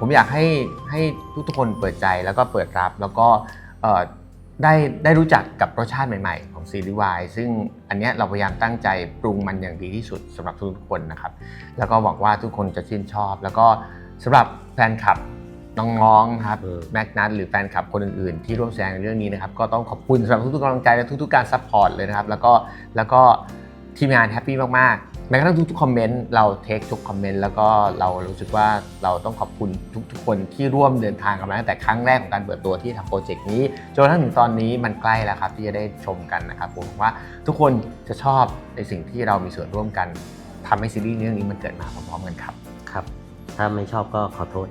ผมอยากให้ให้ทุกๆคนเปิดใจแล้วก็เปิดรับแล้วก็เอ่อได้ได้รู้จักกับรสชาติใหม่ๆ ของซีรีส์วายซึ่งอันเนี้ยเราพยายามตั้งใจปรุงมันอย่างดีที่สุดสำหรับทุกๆคนนะครับ แล้วก็หวังว่าทุกคนจะชื่นชอบ แล้วก็สำหรับแฟนคลับน้องๆครับอืมแม็กนัทหรือแฟนคลับคนอื่นๆ ที่ร่วมแสดงในเรื่องนี้นะครับ ก็ต้องขอบคุณสำหรับทุกๆกำลังใจและทุกๆการซัพพอร์ตเลยนะครับ แล้วก็แล้วก็ทีมงานแฮปปี้มากๆ แม้กระทั่งทุกๆคอมเมนต์เราเทคทุกคอมเมนต์แล้วก็เรารู้สึกว่าเราต้องขอบคุณทุกๆ คนที่ร่วมเดินทางกันมาตั้งแต่ครั้งแรกของการเปิดตัวที่ทำโปรเจกต์นี้จนกระทั่งถึงตอนนี้มันใกล้แล้วครับที่จะได้ชมกันนะครับผมว่าทุกคนจะชอบในสิ่งที่เรามีส่วนร่วมกันทำให้ซีรีส์เรื่องนี้มันเกิดมาพร้อมๆกันครับ ครับ ถ้าไม่ชอบก็ขอโทษ